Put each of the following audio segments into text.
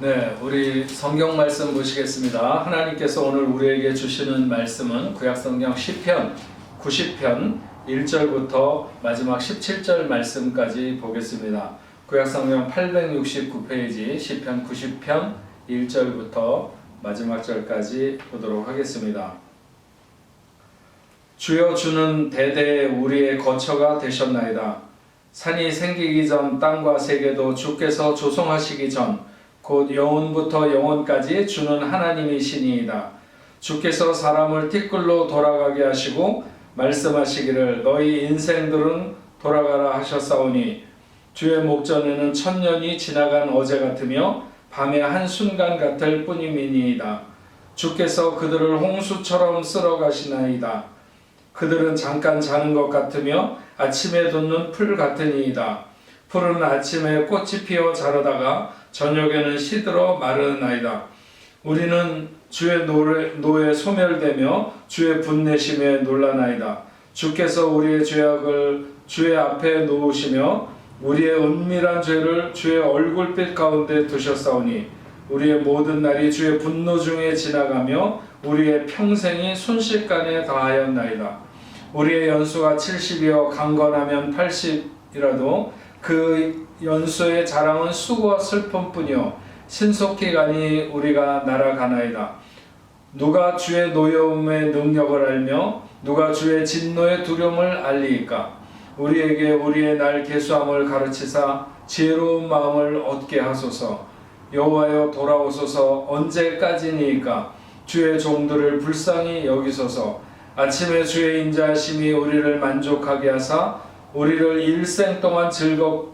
네, 우리 성경 말씀 보시겠습니다. 하나님께서 오늘 우리에게 주시는 말씀은 구약 성경 시편 90편 1절부터 마지막 17절 말씀까지 보겠습니다. 구약 성경 869페이지 시편 90편 1절부터 마지막 절까지 보도록 하겠습니다. 주여 주는 대대 우리의 거처가 되셨나이다. 산이 생기기 전 땅과 세계도 주께서 조성하시기 전 곧 영원부터 영원까지 주는 하나님이시니이다. 주께서 사람을 티끌로 돌아가게 하시고 말씀하시기를 너희 인생들은 돌아가라 하셨사오니 주의 목전에는 천년이 지나간 어제 같으며 밤의 한 순간 같을 뿐이니이다. 주께서 그들을 홍수처럼 쓸어 가시나이다. 그들은 잠깐 자는 것 같으며 아침에 돋는 풀 같으니이다. 풀은 아침에 꽃이 피어 자라다가 저녁에는 시들어 마르나이다. 우리는 주의 노래, 노에 소멸되며 주의 분내심에 놀라나이다. 주께서 우리의 죄악을 주의 앞에 놓으시며 우리의 은밀한 죄를 주의 얼굴빛 가운데 두셨사오니 우리의 모든 날이 주의 분노 중에 지나가며 우리의 평생이 순식간에 다하였나이다. 우리의 연수가 70이여 강건하면 80이라도 그 연수의 자랑은 수고와 슬픔뿐이요. 신속히 가니 우리가 날아가나이다. 누가 주의 노여움의 능력을 알며 누가 주의 진노의 두려움을 알리이까? 우리에게 우리의 날 계수함을 가르치사 지혜로운 마음을 얻게 하소서. 여호와여 돌아오소서. 언제까지니이까? 주의 종들을 불쌍히 여기소서. 아침에 주의 인자하심이 우리를 만족하게 하사 우리를 일생 동안 즐겁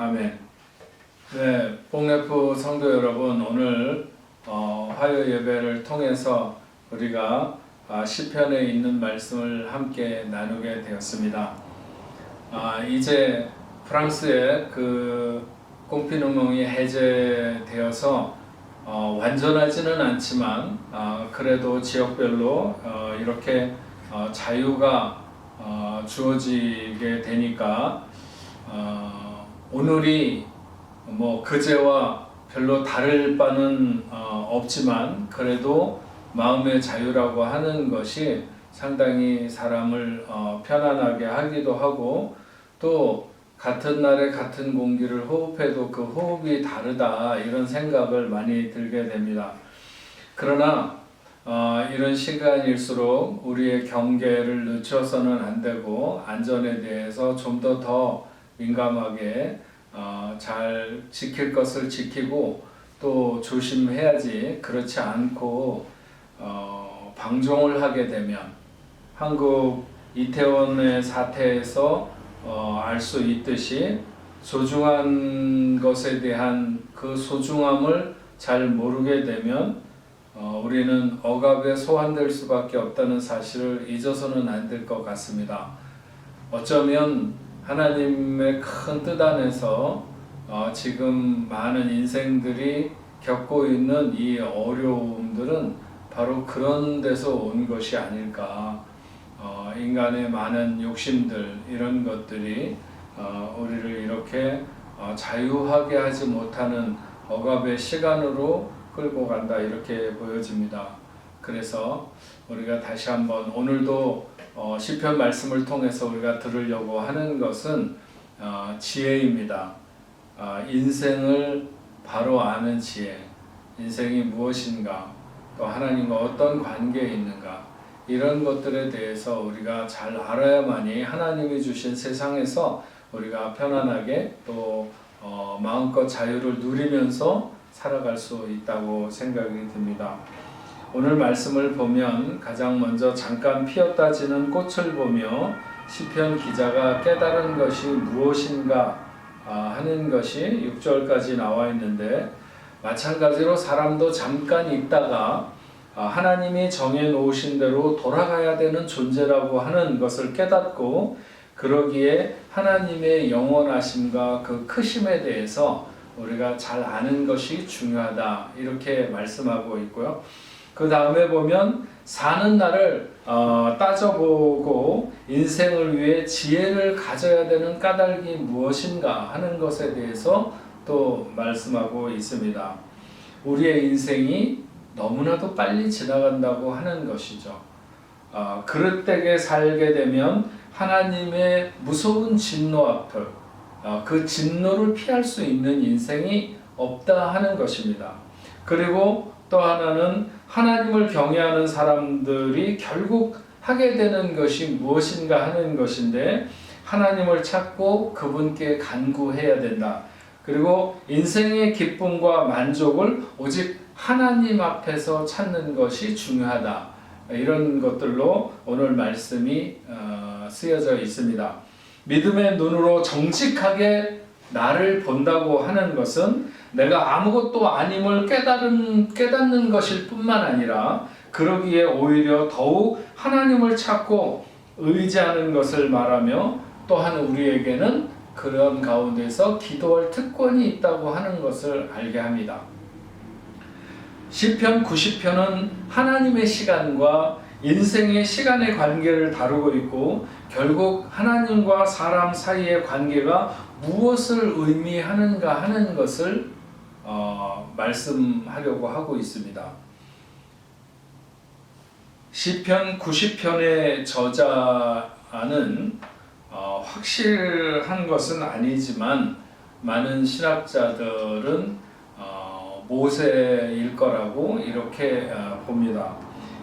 아멘 네, 복래프 성도 여러분 오늘 어, 화요 예배를 통해서 우리가 아, 시편에 있는 말씀을 함께 나누게 되었습니다. 아, 이제 프랑스의 그 꽁피노몽이 해제되어서 어, 완전하지는 않지만 어, 그래도 지역별로 어, 이렇게 어, 자유가 어, 주어지게 되니까 어, 오늘이 뭐 그제와 별로 다를 바는 어, 없지만 그래도 마음의 자유라고 하는 것이 상당히 사람을 어, 편안하게 하기도 하고 또 같은 날에 같은 공기를 호흡해도 그 호흡이 다르다 이런 생각을 많이 들게 됩니다. 그러나 어, 이런 시간일수록 우리의 경계를 늦춰서는 안 되고 안전에 대해서 좀 더더 민감하게 어, 잘 지킬 것을 지키고 또 조심해야지 그렇지 않고 어, 방종을 하게 되면 한국 이태원의 사태에서 어, 알 수 있듯이 소중한 것에 대한 그 소중함을 잘 모르게 되면 어, 우리는 억압에 소환될 수밖에 없다는 사실을 잊어서는 안 될 것 같습니다. 어쩌면 하나님의 큰 뜻 안에서 어, 지금 많은 인생들이 겪고 있는 이 어려움들은 바로 그런 데서 온 것이 아닐까. 어, 인간의 많은 욕심들 이런 것들이 어, 우리를 이렇게 어, 자유하게 하지 못하는 억압의 시간으로 끌고 간다 이렇게 보여집니다. 그래서 우리가 다시 한번 오늘도 어, 시편 말씀을 통해서 우리가 들으려고 하는 것은 어, 지혜입니다. 어, 인생을 바로 아는 지혜, 인생이 무엇인가, 또 하나님과 어떤 관계에 있는가 이런 것들에 대해서 우리가 잘 알아야만이 하나님이 주신 세상에서 우리가 편안하게 또 어, 마음껏 자유를 누리면서 살아갈 수 있다고 생각이 듭니다. 오늘 말씀을 보면 가장 먼저 잠깐 피었다 지는 꽃을 보며 시편 기자가 깨달은 것이 무엇인가 아, 하는 것이 6절까지 나와 있는데 마찬가지로 사람도 잠깐 있다가 아, 하나님이 정해 놓으신 대로 돌아가야 되는 존재라고 하는 것을 깨닫고 그러기에 하나님의 영원하심과 그 크심에 대해서 우리가 잘 아는 것이 중요하다 이렇게 말씀하고 있고요. 그 다음에 보면 사는 날을 어, 따져보고 인생을 위해 지혜를 가져야 되는 까닭이 무엇인가 하는 것에 대해서 또 말씀하고 있습니다. 우리의 인생이 너무나도 빨리 지나간다고 하는 것이죠. 어, 그릇되게 살게 되면 하나님의 무서운 진노 앞을 어, 그 진노를 피할 수 있는 인생이 없다 하는 것입니다. 그리고 또 하나는 하나님을 경외하는 사람들이 결국 하게 되는 것이 무엇인가 하는 것인데 하나님을 찾고 그분께 간구해야 된다. 그리고 인생의 기쁨과 만족을 오직 하나님 앞에서 찾는 것이 중요하다. 이런 것들로 오늘 말씀이 어, 쓰여져 있습니다. 믿음의 눈으로 정직하게 나를 본다고 하는 것은 내가 아무것도 아님을 깨달은, 깨닫는 것일 뿐만 아니라 그러기에 오히려 더욱 하나님을 찾고 의지하는 것을 말하며 또한 우리에게는 그런 가운데서 기도할 특권이 있다고 하는 것을 알게 합니다. 시편 90편은 하나님의 시간과 인생의 시간의 관계를 다루고 있고 결국 하나님과 사람 사이의 관계가 무엇을 의미하는가 하는 것을 어, 말씀하려고 하고 있습니다. 시편 90편의 저자는 어, 확실한 것은 아니지만 많은 신학자들은 어, 모세일 거라고 이렇게 어, 봅니다.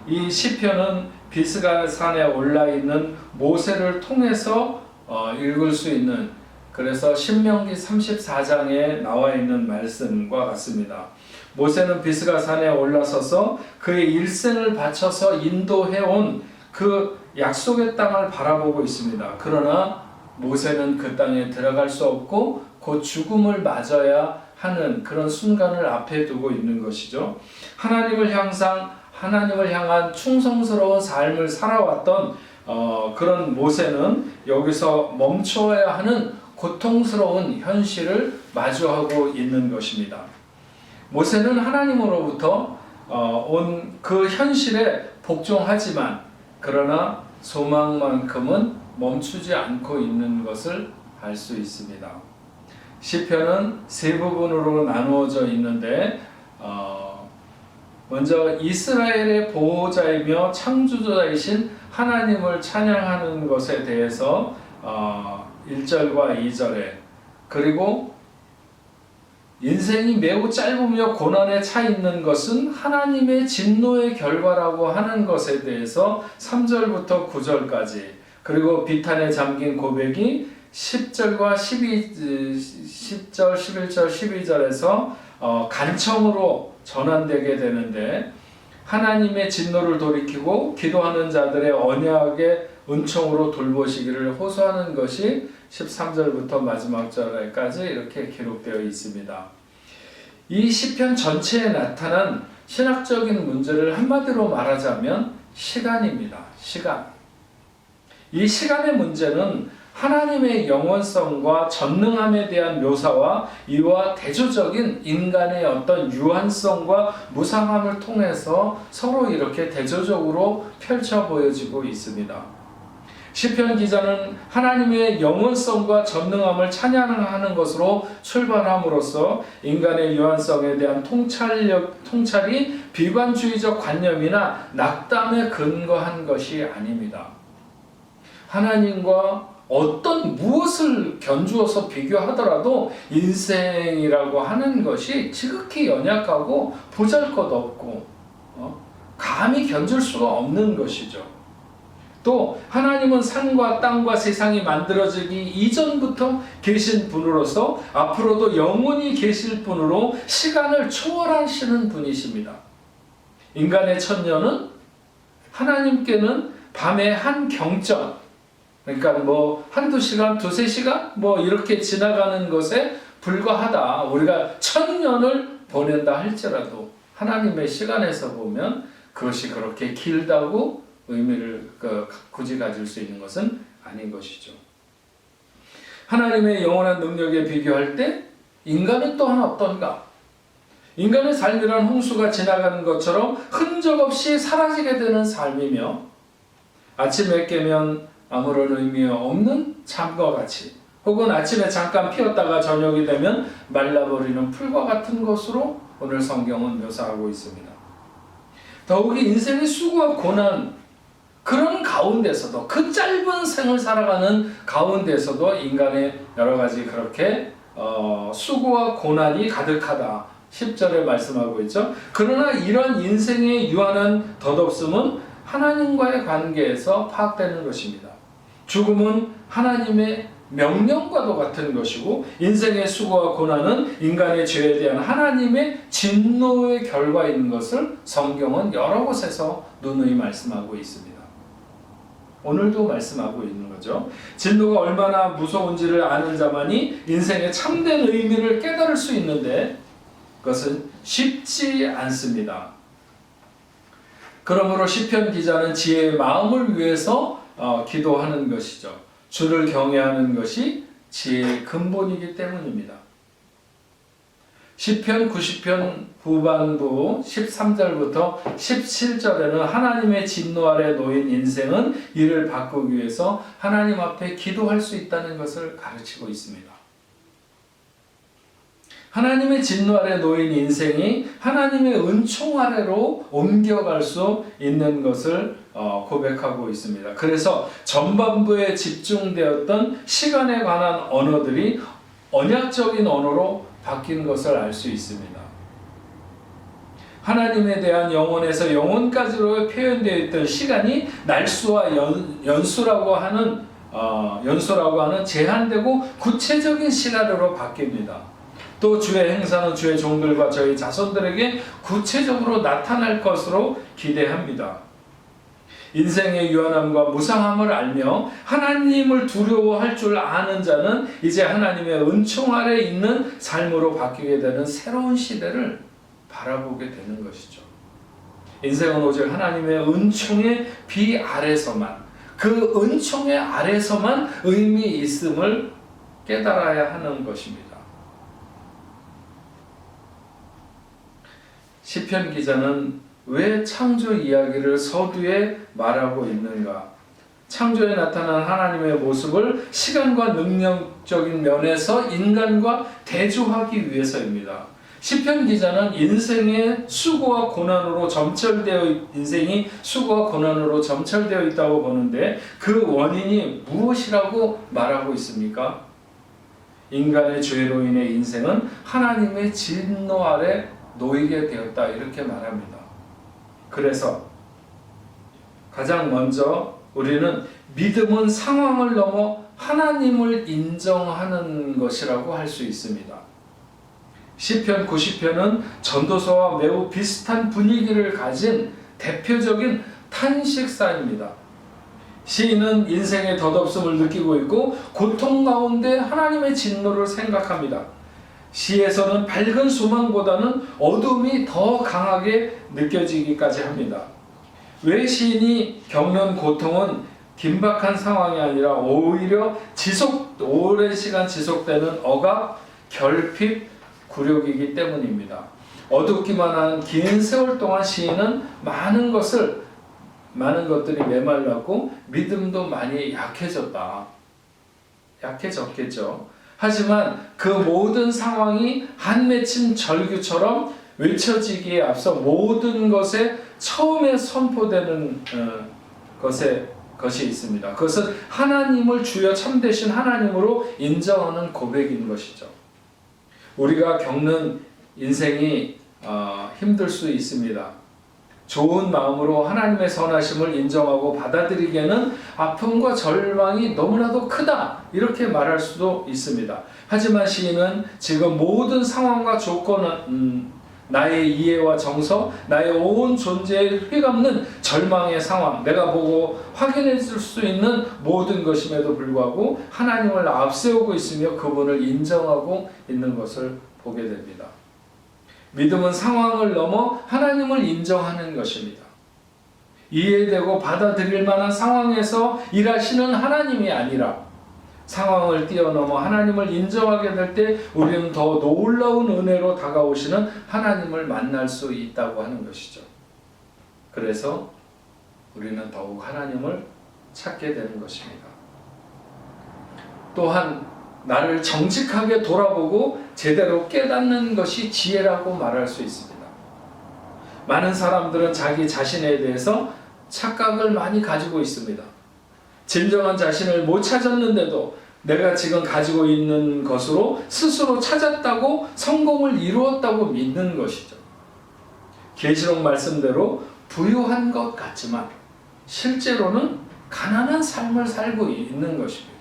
이 시편은 비스가 산에 올라 있는 모세를 통해서 어, 읽을 수 있는 그래서 신명기 34장에 나와 있는 말씀과 같습니다. 모세는 비스가 산에 올라서서 그의 일생을 바쳐서 인도해온 그 약속의 땅을 바라보고 있습니다. 그러나 모세는 그 땅에 들어갈 수 없고 곧 죽음을 맞아야 하는 그런 순간을 앞에 두고 있는 것이죠. 하나님을 향상 하나님을 향한 충성스러운 삶을 살아왔던 어, 그런 모세는 여기서 멈춰야 하는 고통스러운 현실을 마주하고 있는 것입니다. 모세는 하나님으로부터 어, 온그 현실에 복종하지만 그러나 소망만큼은 멈추지 않고 있는 것을 알 수 있습니다. 시편은 세 부분으로 나누어져 있는데 어, 먼저 이스라엘의 보호자이며 창조자이신 하나님을 찬양하는 것에 대해서 어, 1절과 2절에. 그리고 인생이 매우 짧으며 고난에 차 있는 것은 하나님의 진노의 결과라고 하는 것에 대해서 3절부터 9절까지. 그리고 비탄에 잠긴 고백이 10절과 12, 10절, 11절, 12절에서 어, 간청으로 전환되게 되는데 하나님의 진노를 돌이키고 기도하는 자들의 언약의 은총으로 돌보시기를 호소하는 것이 13절부터 마지막 절까지 이렇게 기록되어 있습니다. 이 시편 전체에 나타난 신학적인 문제를 한마디로 말하자면 시간입니다. 시간. 이 시간의 문제는 하나님의 영원성과 전능함에 대한 묘사와 이와 대조적인 인간의 어떤 유한성과 무상함을 통해서 서로 이렇게 대조적으로 펼쳐 보여지고 있습니다. 시편 기자는 하나님의 영원성과 전능함을 찬양하는 것으로 출발함으로써 인간의 유한성에 대한 통찰력 통찰이 비관주의적 관념이나 낙담에 근거한 것이 아닙니다. 하나님과 어떤 무엇을 견주어서 비교하더라도 인생이라고 하는 것이 지극히 연약하고 보잘것없고 어? 감히 견줄 수가 없는 것이죠. 또 하나님은 산과 땅과 세상이 만들어지기 이전부터 계신 분으로서 앞으로도 영원히 계실 분으로 시간을 초월하시는 분이십니다. 인간의 천년은 하나님께는 밤의 한 경점, 그러니까 뭐 한두 시간, 두세 시간 뭐 이렇게 지나가는 것에 불과하다. 우리가 천년을 보낸다 할지라도 하나님의 시간에서 보면 그것이 그렇게 길다고 의미를 그 굳이 가질 수 있는 것은 아닌 것이죠. 하나님의 영원한 능력에 비교할 때 인간은 또 하나 어떤가? 인간의 삶이란 홍수가 지나가는 것처럼 흔적 없이 사라지게 되는 삶이며 아침에 깨면 아무런 의미 없는 잠과 같이 혹은 아침에 잠깐 피었다가 저녁이 되면 말라버리는 풀과 같은 것으로 오늘 성경은 묘사하고 있습니다. 더욱이 인생의 수고와 고난 그런 가운데서도 그 짧은 생을 살아가는 가운데서도 인간의 여러 가지 그렇게 어, 수고와 고난이 가득하다. 10절에 말씀하고 있죠. 그러나 이런 인생의 유한한 덧없음은 하나님과의 관계에서 파악되는 것입니다. 죽음은 하나님의 명령과도 같은 것이고 인생의 수고와 고난은 인간의 죄에 대한 하나님의 진노의 결과인 것을 성경은 여러 곳에서 누누이 말씀하고 있습니다. 오늘도 말씀하고 있는 거죠. 진노가 얼마나 무서운지를 아는 자만이 인생의 참된 의미를 깨달을 수 있는데 그것은 쉽지 않습니다. 그러므로 시편 기자는 지혜의 마음을 위해서 어, 기도하는 것이죠. 주를 경외하는 것이 지혜의 근본이기 때문입니다. 시편 90편 후반부 13절부터 17절에는 하나님의 진노 아래 놓인 인생은 이를 바꾸기 위해서 하나님 앞에 기도할 수 있다는 것을 가르치고 있습니다. 하나님의 진노 아래 놓인 인생이 하나님의 은총 아래로 옮겨갈 수 있는 것을 어, 고백하고 있습니다. 그래서 전반부에 집중되었던 시간에 관한 언어들이 언약적인 언어로 바뀐 것을 알 수 있습니다. 하나님에 대한 영혼에서 영혼까지로 표현되어 있던 시간이 날수와 연, 연수라고 하는 어, 연수라고 하는 제한되고 구체적인 시간으로 바뀝니다. 또 주의 행사는 주의 종들과 저희 자손들에게 구체적으로 나타날 것으로 기대합니다. 인생의 유한함과 무상함을 알며 하나님을 두려워할 줄 아는 자는 이제 하나님의 은총 아래 있는 삶으로 바뀌게 되는 새로운 시대를 바라보게 되는 것이죠. 인생은 오직 하나님의 은총의 비 아래서만 그 은총의 아래서만 의미 있음을 깨달아야 하는 것입니다. 시편 기자는 왜 창조 이야기를 서두에 말하고 있는가? 창조에 나타난 하나님의 모습을 시간과 능력적인 면에서 인간과 대조하기 위해서입니다. 시편 기자는 인생의 수고와 고난으로 점철되어 인생이 수고와 고난으로 점철되어 있다고 보는데 그 원인이 무엇이라고 말하고 있습니까? 인간의 죄로 인해 인생은 하나님의 진노 아래 놓이게 되었다 이렇게 말합니다. 그래서 가장 먼저 우리는 믿음은 상황을 넘어 하나님을 인정하는 것이라고 할 수 있습니다. 시편 90편은 전도서와 매우 비슷한 분위기를 가진 대표적인 탄식사입니다. 시인은 인생의 덧없음을 느끼고 있고 고통 가운데 하나님의 진노를 생각합니다. 시에서는 밝은 소망보다는 어둠이 더 강하게 느껴지기까지 합니다. 왜 시인이 겪는 고통은 긴박한 상황이 아니라 오히려 지속 오랜 시간 지속되는 억압, 결핍, 굴욕이기 때문입니다. 어둡기만 한 긴 세월 동안 시인은 많은 것을 많은 것들이 메말랐고 믿음도 많이 약해졌다. 약해졌겠죠. 하지만 그 모든 상황이 한 맺힌 절규처럼 외쳐지기에 앞서 모든 것에 처음에 선포되는 어, 것에 것이 있습니다. 그것은 하나님을 주여 참되신 하나님으로 인정하는 고백인 것이죠. 우리가 겪는 인생이 어, 힘들 수 있습니다. 좋은 마음으로 하나님의 선하심을 인정하고 받아들이기에는 아픔과 절망이 너무나도 크다 이렇게 말할 수도 있습니다. 하지만 시인은 지금 모든 상황과 조건은 음, 나의 이해와 정서, 나의 온 존재에 휘감는 절망의 상황, 내가 보고 확인해 줄 수 있는 모든 것임에도 불구하고 하나님을 앞세우고 있으며 그분을 인정하고 있는 것을 보게 됩니다. 믿음은 상황을 넘어 하나님을 인정하는 것입니다. 이해되고 받아들일 만한 상황에서 일하시는 하나님이 아니라 상황을 뛰어넘어 하나님을 인정하게 될 때 우리는 더 놀라운 은혜로 다가오시는 하나님을 만날 수 있다고 하는 것이죠. 그래서 우리는 더욱 하나님을 찾게 되는 것입니다. 또한 나를 정직하게 돌아보고 제대로 깨닫는 것이 지혜라고 말할 수 있습니다. 많은 사람들은 자기 자신에 대해서 착각을 많이 가지고 있습니다. 진정한 자신을 못 찾았는데도 내가 지금 가지고 있는 것으로 스스로 찾았다고 성공을 이루었다고 믿는 것이죠. 계시록 말씀대로 부유한 것 같지만 실제로는 가난한 삶을 살고 있는 것입니다.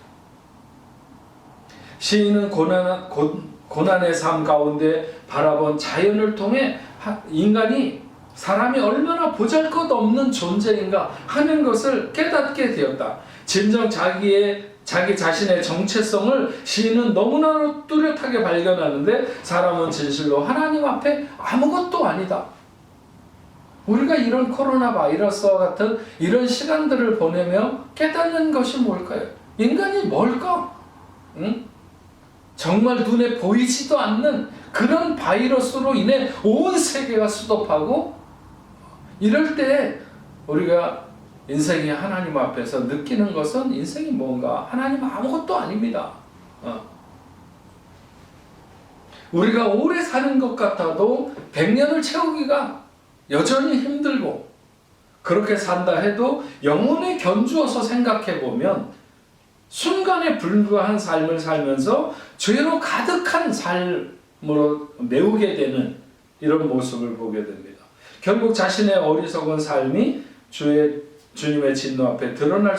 시인은 고난, 고, 고난의 삶 가운데 바라본 자연을 통해 하- 인간이 사람이 얼마나 보잘것없는 존재인가 하는 것을 깨닫게 되었다. 진정 자기의 자기 자신의 정체성을 시인은 너무나 뚜렷하게 발견하는데 사람은 진실로 하나님 앞에 아무것도 아니다. 우리가 이런 코로나 바이러스와 같은 이런 시간들을 보내며 깨닫는 것이 뭘까요? 인간이 뭘까? 응? 정말 눈에 보이지도 않는 그런 바이러스로 인해 온 세계가 수도하고 이럴 때 우리가 인생이 하나님 앞에서 느끼는 것은 인생이 뭔가 하나님 아무것도 아닙니다. 어. 우리가 오래 사는 것 같아도 100년을 채우기가 여전히 힘들고 그렇게 산다 해도 영혼에 견주어서 생각해 보면 순간에 불과한 삶을 살면서 죄로 가득한 삶으로 메우게 되는 이런 모습을 보게 됩니다. 결국 자신의 어리석은 삶이 주의 주님의 진노 앞에 드러날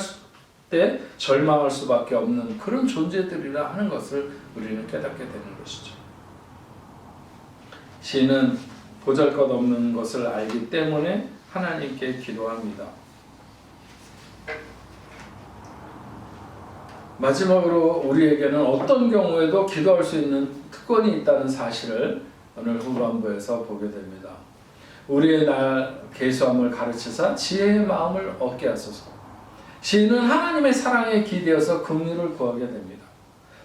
때 절망할 수밖에 없는 그런 존재들이라 하는 것을 우리는 깨닫게 되는 것이죠. 시인은 보잘 것 없는 것을 알기 때문에 하나님께 기도합니다. 마지막으로 우리에게는 어떤 경우에도 기도할 수 있는 특권이 있다는 사실을 오늘 후반부에서 보게 됩니다. 우리의 날 계수함을 가르치사 지혜의 마음을 얻게 하소서. 시인은 하나님의 사랑에 기대어서 긍휼을 구하게 됩니다.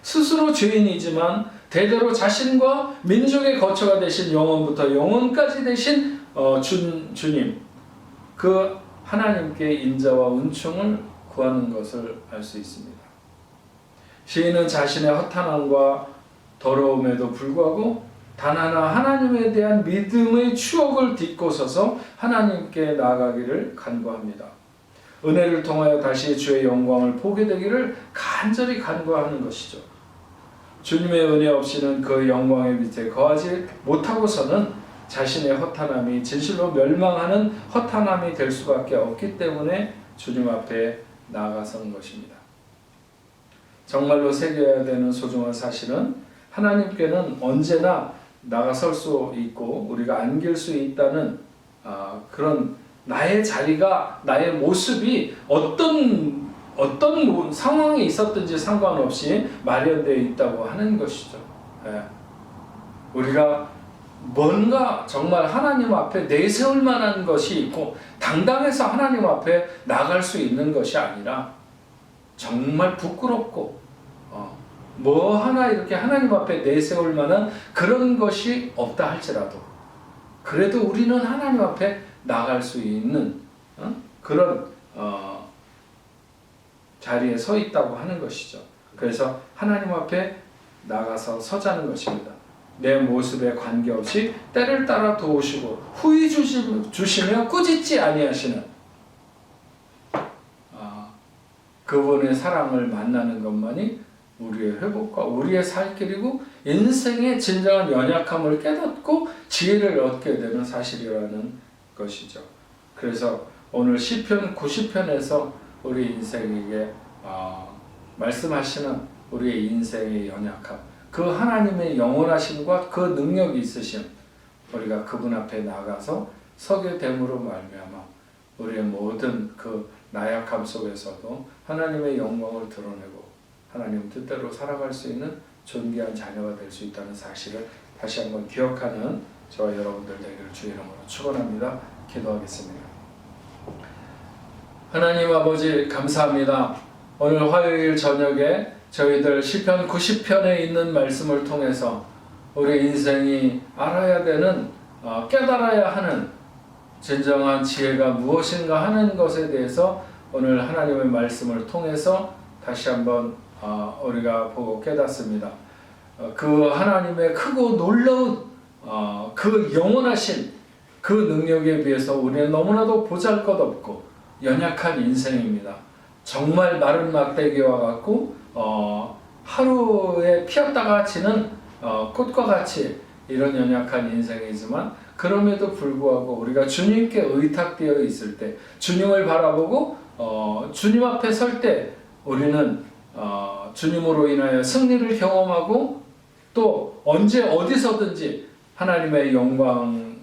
스스로 죄인이지만 대대로 자신과 민족의 거처가 되신 영원부터 영원까지 되신 어, 주, 주님 그 하나님께 인자와 은총을 구하는 것을 알 수 있습니다. 시인은 자신의 허탄함과 더러움에도 불구하고 단 하나 하나님에 대한 믿음의 추억을 딛고 서서 하나님께 나아가기를 간구합니다. 은혜를 통하여 다시 주의 영광을 보게 되기를 간절히 간구하는 것이죠. 주님의 은혜 없이는 그 영광의 밑에 거하지 못하고서는 자신의 허탄함이 진실로 멸망하는 허탄함이 될 수밖에 없기 때문에 주님 앞에 나아가서는 것입니다. 정말로 새겨야 되는 소중한 사실은 하나님께는 언제나 나가설 수 있고 우리가 안길 수 있다는 아, 그런 나의 자리가 나의 모습이 어떤 어떤 모- 상황에 있었든지 상관없이 마련되어 있다고 하는 것이죠. 예. 우리가 뭔가 정말 하나님 앞에 내세울 만한 것이 있고 당당해서 하나님 앞에 나갈 수 있는 것이 아니라 정말 부끄럽고 어, 뭐 하나 이렇게 하나님 앞에 내세울 만한 그런 것이 없다 할지라도 그래도 우리는 하나님 앞에 나갈 수 있는 어? 그런 어, 자리에 서 있다고 하는 것이죠. 그래서 하나님 앞에 나가서 서자는 것입니다. 내 모습에 관계없이 때를 따라 도우시고 후히 주시, 주시며 꾸짖지 아니하시는 아, 그분의 사랑을 만나는 것만이 우리의 회복과 우리의 살 길이고 인생의 진정한 연약함을 깨닫고 지혜를 얻게 되는 사실이라는 것이죠. 그래서 오늘 시편 90편에서 우리 인생에게 어, 말씀하시는 우리의 인생의 연약함, 그 하나님의 영원하심과 그 능력이 있으심, 우리가 그분 앞에 나가서 서게 됨으로 말미암아 우리의 모든 그 나약함 속에서도 하나님의 영광을 드러내고 하나님 뜻대로 살아갈 수 있는 존귀한 자녀가 될 수 있다는 사실을 다시 한번 기억하는 저와 여러분들 되기를 주 이름으로 축원합니다. 기도하겠습니다. 하나님 아버지 감사합니다. 오늘 화요일 저녁에 저희들 시편 90편에 있는 말씀을 통해서 우리 인생이 알아야 되는 어, 깨달아야 하는 진정한 지혜가 무엇인가 하는 것에 대해서 오늘 하나님의 말씀을 통해서 다시 한번 어, 우리가 보고 깨닫습니다. 어, 그 하나님의 크고 놀라운 어, 그 영원하신 그 능력에 비해서 우리는 너무나도 보잘것없고 연약한 인생입니다. 정말 마른 막대기와 같고 어, 하루에 피었다가 지는 어, 꽃과 같이 이런 연약한 인생이지만 그럼에도 불구하고 우리가 주님께 의탁되어 있을 때 주님을 바라보고 어, 주님 앞에 설 때 우리는 어, 주님으로 인하여 승리를 경험하고 또 언제 어디서든지 하나님의 영광된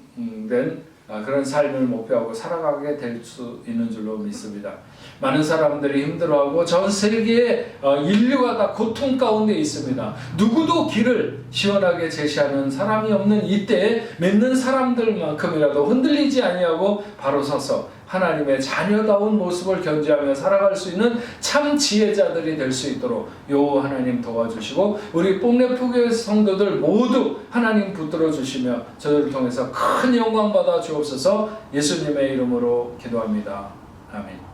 아, 그런 삶을 목표하고 살아가게 될 수 있는 줄로 믿습니다. 많은 사람들이 힘들어하고 전 세계의 어, 인류가 다 고통 가운데 있습니다. 누구도 길을 시원하게 제시하는 사람이 없는 이때에 믿는 사람들만큼이라도 흔들리지 아니하고 바로 서서 하나님의 자녀다운 모습을 견지하며 살아갈 수 있는 참 지혜자들이 될 수 있도록 요 하나님 도와주시고 우리 뽕레프교의 성도들 모두 하나님 붙들어 주시며 저들을 통해서 큰 영광 받아 주옵소서 예수님의 이름으로 기도합니다. 아멘.